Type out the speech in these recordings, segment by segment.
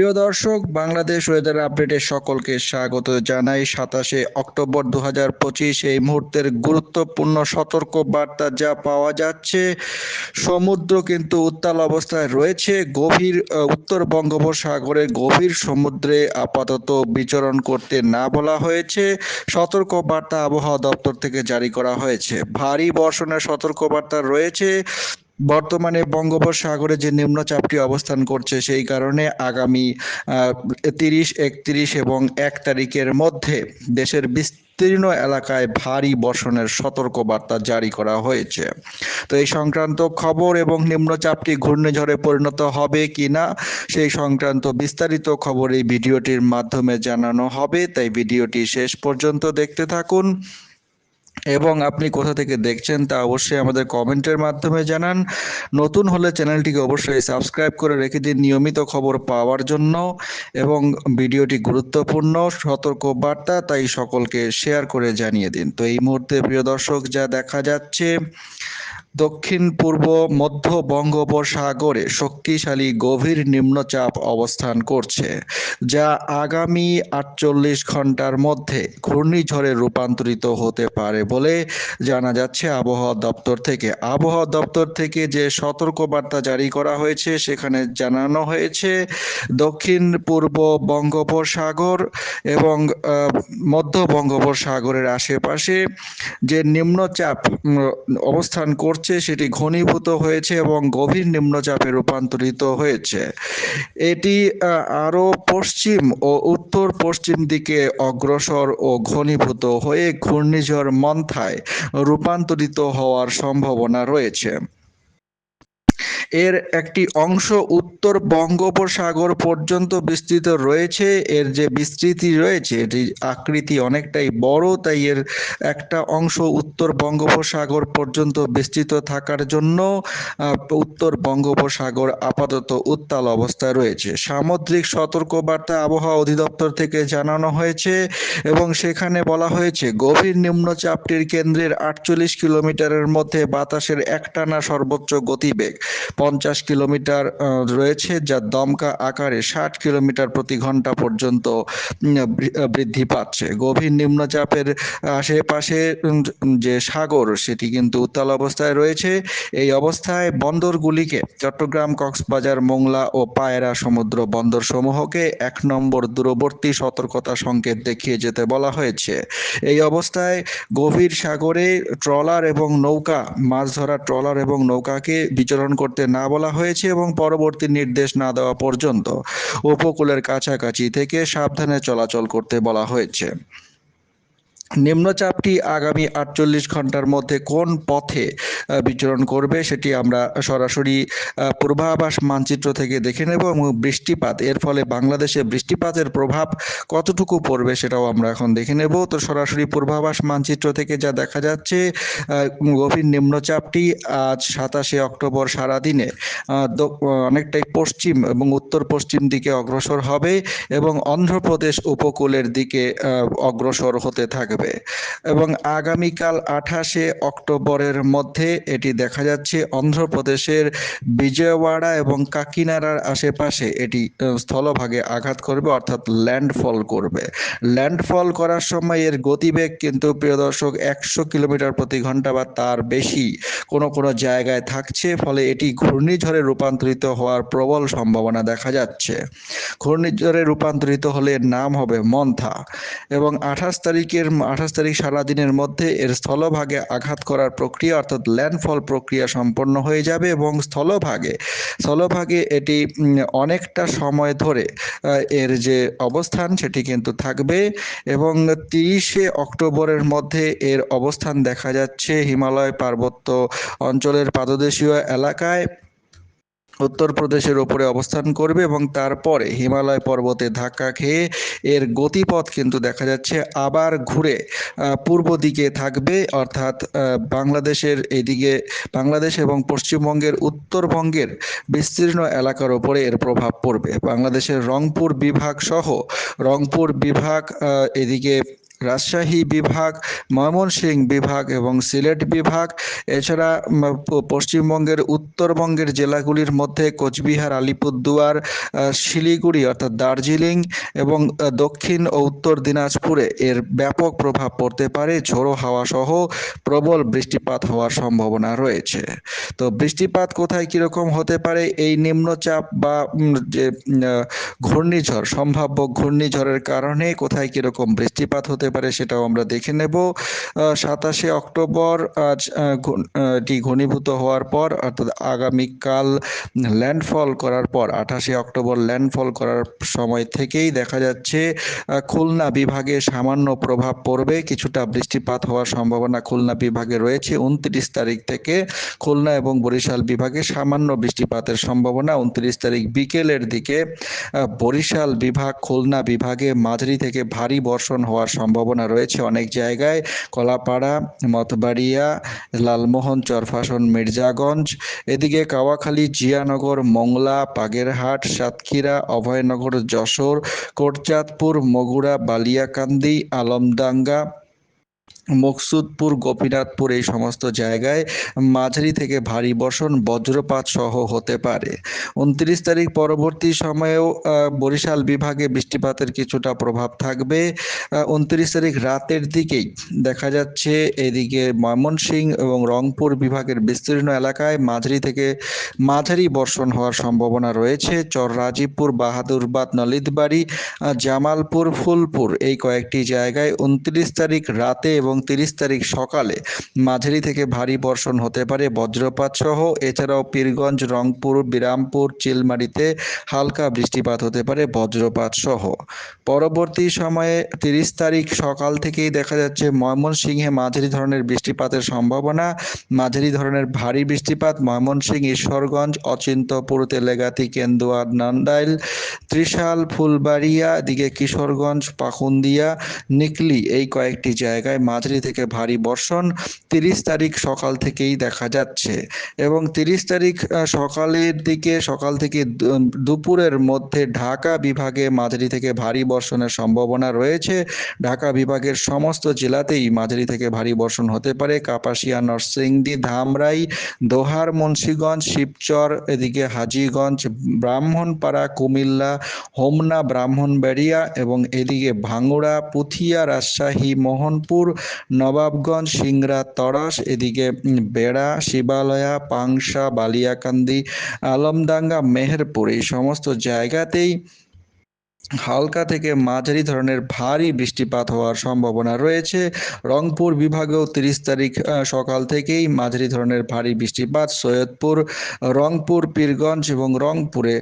প্রিয় দর্শক, বাংলাদেশ ওয়েদার আপডেটে সকলকে স্বাগত জানাই। সাতাশে অক্টোবর দু এই মুহূর্তের গুরুত্বপূর্ণ সতর্ক বার্তা যা পাওয়া যাচ্ছে, সমুদ্র কিন্তু উত্তাল অবস্থায় রয়েছে। গভীর উত্তর বঙ্গোপসাগরের গভীর সমুদ্রে আপাতত বিচরণ করতে না বলা হয়েছে। সতর্ক বার্তা আবহাওয়া দপ্তর থেকে জারি করা হয়েছে। ভারী বর্ষণের সতর্ক বার্তা রয়েছে। বর্তমানে বঙ্গোপসাগরে যে নিম্নচাপটি অবস্থান করছে সেই কারণে আগামী তিরিশ, একত্রিশ এবং এক তারিখের মধ্যে দেশের বিস্তীর্ণ এলাকায় ভারী বর্ষণের সতর্কবার্তা জারি করা হয়েছে। তো এই সংক্রান্ত খবর এবং নিম্নচাপটি ঘূর্ণিঝড়ে পরিণত হবে কি না সেই সংক্রান্ত বিস্তারিত খবর এই ভিডিওটির মাধ্যমে জানানো হবে। তাই ভিডিওটি শেষ পর্যন্ত দেখতে থাকুন। এবং আপনি কোথা থেকে দেখছেন তা অবশ্যই আমাদের কমেন্টের মাধ্যমে জানান। নতুন হলে চ্যানেলটিকে অবশ্যই সাবস্ক্রাইব করে রেখে দিন নিয়মিত খবর পাওয়ার জন্য এবং ভিডিওটি গুরুত্বপূর্ণ, সতর্ক বার্তা তাই সকলকে শেয়ার করে জানিয়ে দিন। তো এই মুহূর্তে প্রিয় দর্শক, যা দেখা যাচ্ছে দক্ষিণ, পূর্ব, মধ্য বঙ্গোপসাগরে শক্তিশালী গভীর নিম্নচাপ অবস্থান করছে, যা আগামী আটচল্লিশ ঘণ্টার মধ্যে ঘূর্ণিঝড়ে রূপান্তরিত হতে পারে বলে জানা যাচ্ছে। আবহাওয়া দপ্তর থেকে আবহাওয়া দপ্তর থেকে যে সতর্কবার্তা জারি করা হয়েছে, সেখানে জানানো হয়েছে, দক্ষিণ, পূর্ব বঙ্গোপসাগর এবং মধ্য বঙ্গোপসাগরের আশেপাশে যে নিম্নচাপ অবস্থান করছে সেটি ঘনীভূত হয়েছে এবং গভীর নিম্নচাপে রূপান্তরিত হয়েছে। এটি আরও পশ্চিম ও উত্তর পশ্চিম দিকে অগ্রসর ও ঘনীভূত হয়ে ঘূর্ণিঝড় মন্থায় রূপান্তরিত হওয়ার সম্ভাবনা রয়েছে। এর একটি অংশ উত্তর বঙ্গোপসাগর পর্যন্ত বিস্তৃত রয়েছে। এর যে বিস্তৃতি রয়েছে, এটি আকৃতি অনেকটাই বড়, তাই এর একটা অংশ উত্তর বঙ্গোপসাগর পর্যন্ত বিস্তৃত থাকার জন্য উত্তর বঙ্গোপসাগর আপাতত উত্তাল অবস্থায় রয়েছে। সামুদ্রিক সতর্কবার্তা আবহাওয়া অধিদপ্তর থেকে জানানো হয়েছে এবং সেখানে বলা হয়েছে, গভীর নিম্নচাপটির কেন্দ্রের আটচল্লিশ কিলোমিটারের মধ্যে বাতাসের একটানা সর্বোচ্চ গতিবেগ। পঞ্চাশ কিলোমিটার রয়েছে, যা দমকা আকারে ষাট কিলোমিটার প্রতি ঘণ্টা পর্যন্ত বৃদ্ধি পাচ্ছে। গভীর নিম্নচাপের আশেপাশে যে সাগর, সেটি কিন্তু উত্তাল অবস্থায় রয়েছে। এই অবস্থায় বন্দরগুলিকে চট্টগ্রাম, কক্সবাজার, মোংলা ও পায়রা সমুদ্র বন্দর সমূহকে এক নম্বর দূরবর্তী সতর্কতা সংকেত দেখিয়ে যেতে বলা হয়েছে। এই অবস্থায় গভীর সাগরে ট্রলার এবং নৌকা, মাছ ধরা ট্রলার এবং নৌকাকে বিচরণ করতে না বলা হয়েছে এবং পরবর্তী নির্দেশ না দেওয়া পর্যন্ত উপকূলের কাছাকাছি থেকে সাবধানে চলাচল করতে বলা হয়েছে। নিম্নচাপটি আগামী আটচল্লিশ ঘণ্টার মধ্যে কোন পথে বিচরণ করবে সেটি আমরা সরাসরি পূর্বাভাস মানচিত্র থেকে দেখে নেব এবং বৃষ্টিপাত, এর ফলে বাংলাদেশে বৃষ্টিপাতের প্রভাব কতটুকু পড়বে সেটাও আমরা এখন দেখে নেব। তো সরাসরি পূর্বাভাস মানচিত্র থেকে যা দেখা যাচ্ছে গভীর নিম্নচাপটি আজ সাতাশে অক্টোবর সারাদিনে অনেকটাই পশ্চিম এবং উত্তর পশ্চিম দিকে অগ্রসর হবে এবং অন্ধ্রপ্রদেশ উপকূলের দিকে অগ্রসর হতে থাকবে। এবং আগামীকাল আঠাশে অক্টোবরের মধ্যে এটি দেখা যাচ্ছে অন্ধ্রপ্রদেশের বিজয়ওয়াড়া এবং কাকিনাড়ার আশেপাশে এটি স্থলভাগে আঘাত করবে, অর্থাৎ ল্যান্ডফল করবে। ল্যান্ডফল করার সময় এর গতিবেগ কিন্তু প্রিয় দর্শক একশো কিলোমিটার প্রতি ঘণ্টা বা তার বেশি কোনো কোনো জায়গায় থাকছে, ফলে এটি ঘূর্ণিঝড়ে রূপান্তরিত হওয়ার প্রবল সম্ভাবনা দেখা যাচ্ছে। ঘূর্ণিঝড়ে রূপান্তরিত হলে নাম হবে মন্থা। এবং আঠাশ তারিখের আঠাশ তারিখ সারাদিনের মধ্যে এর স্থলভাগে আঘাত করার প্রক্রিয়া, অর্থাৎ ল্যান্ডফল প্রক্রিয়া সম্পন্ন হয়ে যাবে এবং স্থলভাগে স্থলভাগে এটি অনেকটা সময় ধরে এর যে অবস্থান সেটি কিন্তু থাকবে এবং তিরিশে অক্টোবরের মধ্যে এর অবস্থান দেখা যাচ্ছে হিমালয় পার্বত্য অঞ্চলের পাদদেশীয় এলাকায়। উত্তরপ্রদেশের ওপরে অবস্থান করবে এবং তারপরে হিমালয় পর্বতে ধাক্কা খেয়ে এর গতিপথ কিন্তু দেখা যাচ্ছে আবার ঘুরে পূর্ব দিকে থাকবে। অর্থাৎ বাংলাদেশের এদিকে, বাংলাদেশ এবং পশ্চিমবঙ্গের উত্তরবঙ্গের বিস্তীর্ণ এলাকার ওপরে এর প্রভাব পড়বে। বাংলাদেশের রংপুর বিভাগ সহ রংপুর বিভাগ এদিকে রাজশাহী বিভাগ ময়মনসিংহ বিভাগ এবং সিলেট বিভাগ। এছাড়া পশ্চিমবঙ্গের উত্তরবঙ্গের জেলাগুলির মধ্যে কোচবিহার, আলিপুরদুয়ার শিলিগুড়ি অর্থাৎ দার্জিলিং এবং দক্ষিণ ও উত্তর দিনাজপুরে এর ব্যাপক প্রভাব পড়তে পারে। ঝোড়ো হাওয়া সহ প্রবল বৃষ্টিপাত হওয়ার সম্ভাবনা রয়েছে। তো বৃষ্টিপাত কোথায় কীরকম হতে পারে? এই নিম্নচাপ বা যে ঘূর্ণিঝড়, সম্ভাব্য ঘূর্ণিঝড়ের কারণে কোথায় কীরকম বৃষ্টিপাত হতে পারে সেটাও আমরা দেখে নেব। সাতাশে অক্টোবর আজ এটি ঘনীভূত হওয়ার পর, অর্থাৎ আগামীকাল ল্যান্ডফল করার পর, আঠাশে অক্টোবর ল্যান্ডফল করার সময় থেকেই দেখা যাচ্ছে খুলনা বিভাগে সামান্য প্রভাব পড়বে। কিছুটা বৃষ্টিপাত হওয়ার সম্ভাবনা খুলনা বিভাগে রয়েছে। উনত্রিশ তারিখ থেকে খুলনা এবং বরিশাল বিভাগে সামান্য বৃষ্টিপাতের সম্ভাবনা। উনত্রিশ তারিখ বিকেলের দিকে বরিশাল বিভাগ, খুলনা বিভাগে মাঝারি থেকে ভারী বর্ষণ হওয়ার সম্ভাবনা রয়েছে অনেক জায়গায়। কলাপাড়া, মতবাড়িয়া, লালমোহন, চরফাসন, মির্জাগঞ্জ, এদিকে কাওয়াখালী, জিয়ানগর, মংলা, পাগেরহাট, সাতক্ষীরা, অভয়নগর, যশোর, কোটচাঁদপুর, মগুরা, বালিয়াকান্দি, আলমডাঙ্গা মকসুদপুর, গোপীনাথপুর এই সমস্ত জায়গায় মাঝারি থেকে ভারী বর্ষণ বজ্রপাত সহ হতে পারে। উনত্রিশ তারিখ পরবর্তী সময়েও বরিশাল বিভাগে বৃষ্টিপাতের কিছুটা প্রভাব থাকবে। উনত্রিশ তারিখ রাতের দিকেই দেখা যাচ্ছে এদিকে ময়মনসিংহ এবং রংপুর বিভাগের বিস্তীর্ণ এলাকায় মাঝারি থেকে মাঝারি বর্ষণ হওয়ার সম্ভাবনা রয়েছে। চর রাজীবপুর বাহাদুরবাদ, নলিতবাড়ি জামালপুর, ফুলপুর এই কয়েকটি জায়গায় উনত্রিশ তারিখ রাতে এবং তিরিশ তারিখ সকালে মাঝারি থেকে ভারী বর্ষণ হতে পারে। বজ্রপাত সহ এছাড়াও পীরগঞ্জ, রংপুর, বিরামপুর, চিলমারিতে হালকা বৃষ্টিপাত হতে পারে বজ্রপাত সহ। পরবর্তী সময়ে তিরিশ তারিখ সকাল থেকেই দেখা যাচ্ছে ময়মনসিংহে মাঝারি ধরনের বৃষ্টিপাতের সম্ভাবনা। মাঝারি ধরনের ভারী বৃষ্টিপাত ময়মনসিংহ, ঈশ্বরগঞ্জ, অচিন্তপুর, তেলেগাতি, কেন্দুয়া, নান্দাইল, ত্রিশাল, ফুলবাড়িয়া দিকে কিশোরগঞ্জ, পাকুন্দিয়া, নিকলি এই কয়েকটি জায়গায় মাঝারি থেকে ভারী বর্ষণ, তিরিশ তারিখ সকাল থেকেই দেখা যাচ্ছে। এবং তিরিশ তারিখ সকালের দিকে, সকাল থেকে দুপুরের মধ্যে ঢাকা বিভাগে মাঝারি থেকে ভারী বর্ষণের সম্ভাবনা রয়েছে। ঢাকা বিভাগের সমস্ত জেলাতেই মাঝারি থেকে ভারী বর্ষণ হতে পারে। কাপাসিয়া, নরসিংদী, ধামরাই, দোহার, মুন্সীগঞ্জ, শিবচর, এদিকে হাজিগঞ্জ, ব্রাহ্মণপাড়া, কুমিল্লা, হোমনা, ব্রাহ্মণবাড়িয়া এবং এদিকে ভাঙ্গুড়া পুথিয়া, রাজশাহী, মোহনপুর নবাবগঞ্জ সিংরা তরাস এদিকে বেড়া শিবালয়া পাংশা বালিয়াকান্দি আলমডাঙ্গা মেহেরপুর এই সমস্ত জায়গাতেই হালকা থেকে মাঝারি ধরনের ভারী বৃষ্টিপাত হওয়ার সম্ভাবনা রয়েছে। রংপুর বিভাগেও তিরিশ তারিখ সকাল থেকেই মাঝারি ধরনের ভারী বৃষ্টিপাত। সৈয়দপুর, রংপুর, পীরগঞ্জ এবং রংপুরে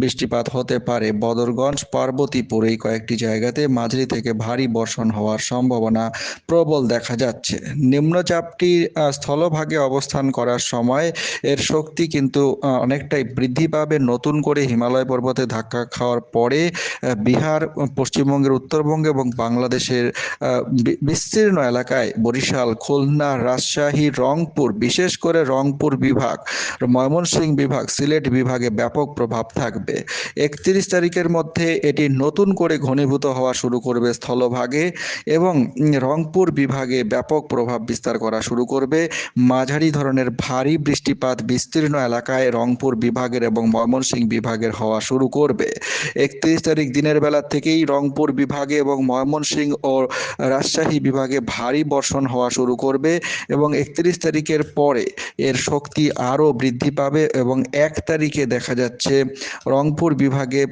বৃষ্টিপাত হতে পারে। বদরগঞ্জ, পার্বতীপুর এই কয়েকটি জায়গাতে মাঝারি থেকে ভারী বর্ষণ হওয়ার সম্ভাবনা প্রবল দেখা যাচ্ছে। নিম্নচাপটি স্থলভাগে অবস্থান করার সময় এর শক্তি কিন্তু অনেকটাই বৃদ্ধি পাবে। নতুন করে হিমালয় পর্বতে ধাক্কা খাওয়ার পরে বিহার, পশ্চিমবঙ্গের উত্তরবঙ্গ এবং বাংলাদেশের বিস্তীর্ণ এলাকায় বরিশাল, খুলনা, রাজশাহী, রংপুর, বিশেষ করে রংপুর বিভাগ, ময়মনসিংহ বিভাগ, সিলেট বিভাগে ব্যাপক প্রভাব থাকবে। একত্রিশ তারিখের মধ্যে এটি নতুন করে ঘনীভূত হওয়া শুরু করবে স্থলভাগে এবং রংপুর বিভাগে ব্যাপক প্রভাব বিস্তার করা শুরু করবে। মাঝারি ধরনের ভারী বৃষ্টিপাত বিস্তীর্ণ এলাকায় রংপুর বিভাগের এবং ময়মনসিংহ বিভাগের হওয়া শুরু করবে। একত্রিশ তারিখ দিনের বেলা থেকেই রংপুর বিভাগে এবং ময়মনসিংহ ও রাজশাহী বিভাগে ভারী বর্ষণ হওয়া শুরু করবে এবং একত্রিশ তারিখের পরে এর শক্তি আরও বৃদ্ধি পাবে এবং এক তারিখে দেখা যাচ্ছে রংপুর বিভাগে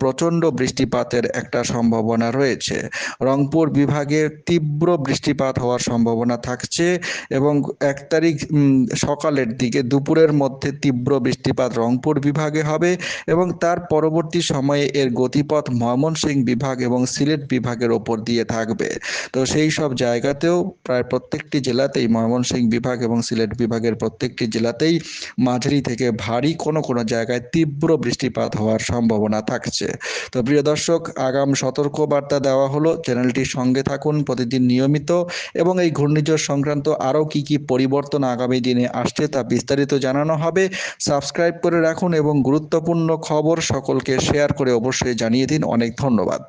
প্রচণ্ড বৃষ্টিপাতের একটা সম্ভাবনা রয়েছে। রংপুর বিভাগে তীব্র বৃষ্টিপাত হওয়ার সম্ভাবনা থাকছে এবং এক তারিখ সকালের দিকে দুপুরের মধ্যে তীব্র বৃষ্টিপাত রংপুর বিভাগে হবে এবং তার পরবর্তী সময়ে এর গতিপথ ময়মনসিংহ বিভাগ এবং সিলেট বিভাগের ওপর দিয়ে থাকবে। তো সেই সব জায়গাতেও প্রায় প্রত্যেকটি জেলাতেই ময়মনসিংহ বিভাগ এবং সিলেট বিভাগের প্রত্যেকটি জেলাতেই মাঝারি থেকে ভারী কোনো কোনো জায়গায় তীব্র বৃষ্টিপাত হওয়ার সম্ভাবনা থাকছে। তো প্রিয় দর্শক, আগাম সতর্ক বার্তা দেওয়া হলো। চ্যানেলটির সঙ্গে থাকুন, প্রতিদিন নিয়মিত এবং এই ঘূর্ণিঝড় সংক্রান্ত আরও কি কি পরিবর্তন আগামী দিনে আসছে তা বিস্তারিত জানানো হবে। সাবস্ক্রাইব করে রাখুন এবং গুরুত্বপূর্ণ খবর সকলকে শেয়ার করে অবশ্যই জানিয়ে দিন অনেক ধন্যবাদ।